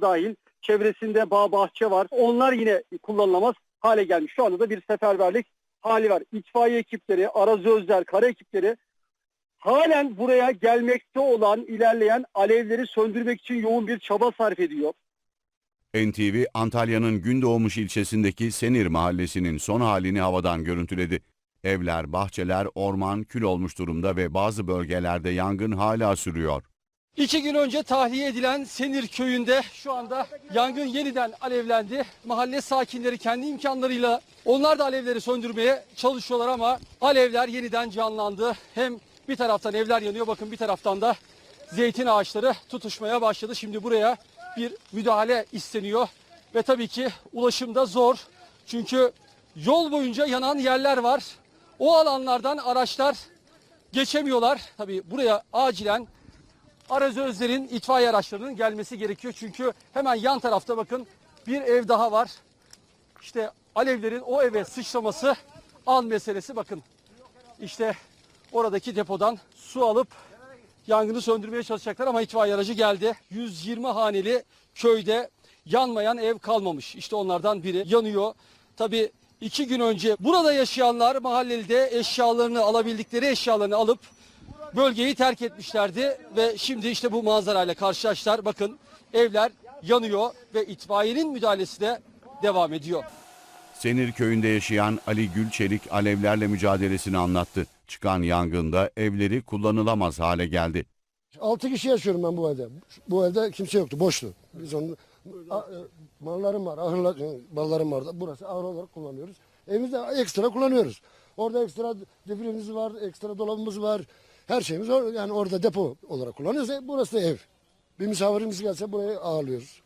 dahil çevresinde bağ bahçe var. Onlar yine kullanılamaz hale gelmiş. Şu anda da bir seferberlik hali var. İtfaiye ekipleri, arazözler, kara ekipleri halen buraya gelmekte olan, ilerleyen alevleri söndürmek için yoğun bir çaba sarf ediyor. NTV Antalya'nın Gündoğmuş ilçesindeki Senir mahallesinin son halini havadan görüntüledi. Evler, bahçeler, orman kül olmuş durumda ve bazı bölgelerde yangın hala sürüyor. İki gün önce tahliye edilen Senir köyünde şu anda yangın yeniden alevlendi. Mahalle sakinleri kendi imkanlarıyla onlar da alevleri söndürmeye çalışıyorlar ama alevler yeniden canlandı. Hem bir taraftan evler yanıyor bakın bir taraftan da zeytin ağaçları tutuşmaya başladı. Şimdi buraya bir müdahale isteniyor ve tabii ki ulaşım da zor. Çünkü yol boyunca yanan yerler var. O alanlardan araçlar geçemiyorlar. Tabii buraya acilen arazözlerin, itfaiye araçlarının gelmesi gerekiyor. Çünkü hemen yan tarafta bakın bir ev daha var. İşte alevlerin o eve sıçraması an meselesi bakın. İşte oradaki depodan su alıp yangını söndürmeye çalışacaklar ama itfaiye aracı geldi. 120 haneli köyde yanmayan ev kalmamış. İşte onlardan biri yanıyor. Tabii iki gün önce burada yaşayanlar mahallede eşyalarını alabildikleri eşyalarını alıp bölgeyi terk etmişlerdi ve şimdi işte bu manzarayla karşılaştılar. Bakın evler yanıyor ve itfaiyenin müdahalesi de devam ediyor. Senir köyünde yaşayan Ali Gülçelik alevlerle mücadelesini anlattı. Çıkan yangında evleri kullanılamaz hale geldi. Altı kişi yaşıyorum ben bu evde. Bu evde kimse yoktu, boştu. Biz onu A- e, mallarım var, ahırlar, e, mallarım var. da Burası ahır olarak kullanıyoruz. Evimizde ekstra kullanıyoruz. Orada ekstra devrimiz var, ekstra dolabımız var. Her şeyimiz or- yani orada depo olarak kullanıyoruz. E, Burası da ev. Bir misafirimiz gelse buraya ağırlıyoruz.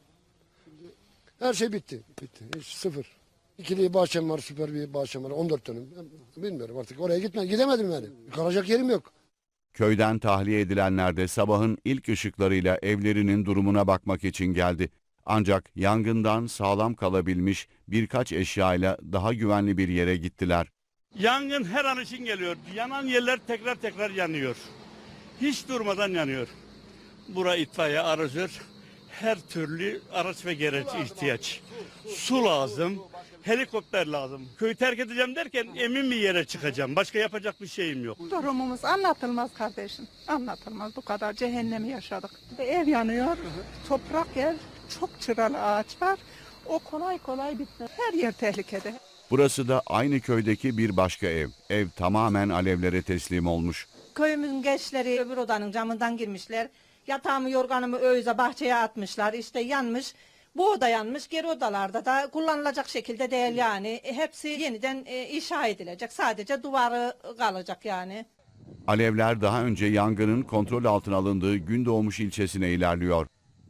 Her şey bitti. Bitti. Hiç sıfır. İkili bahçem var, süper bir bahçem var. 14 dönüm. Bilmiyorum artık. Oraya gitme. Gidemedim yani. Kalacak yerim yok. Köyden tahliye edilenler de sabahın ilk ışıklarıyla evlerinin durumuna bakmak için geldi. Ancak yangından sağlam kalabilmiş birkaç eşyayla daha güvenli bir yere gittiler. Yangın her an için geliyor. Yanan yerler tekrar tekrar yanıyor. Hiç durmadan yanıyor. Bura itfaiye arazör. Her türlü araç ve gereç ihtiyaç. Su lazım. Helikopter lazım. Köyü terk edeceğim derken emin bir yere çıkacağım. Başka yapacak bir şeyim yok. Durumumuz anlatılmaz kardeşim. Anlatılmaz. Bu kadar cehennemi yaşadık. Ev yanıyor. Toprak yer. Çok çıralı ağaç var. O kolay kolay bitmez. Her yer tehlikede. Burası da aynı köydeki bir başka ev. Ev tamamen alevlere teslim olmuş. Köyümüzün gençleri öbür odanın camından girmişler. Yatağımı yorganımı öğüze bahçeye atmışlar. İşte yanmış. Bu oda yanmış. Geri odalarda da kullanılacak şekilde değil yani. E, Hepsi yeniden e, inşa edilecek. Sadece duvarı kalacak yani. Alevler daha önce yangının kontrol altına alındığı Gündoğmuş ilçesine ilerliyor.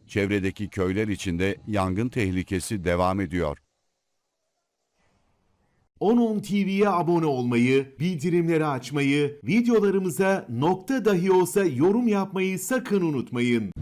Çevredeki köyler içinde yangın tehlikesi devam ediyor. 10.10 TV'ye abone olmayı, bildirimleri açmayı, videolarımıza nokta dahi olsa yorum yapmayı sakın unutmayın.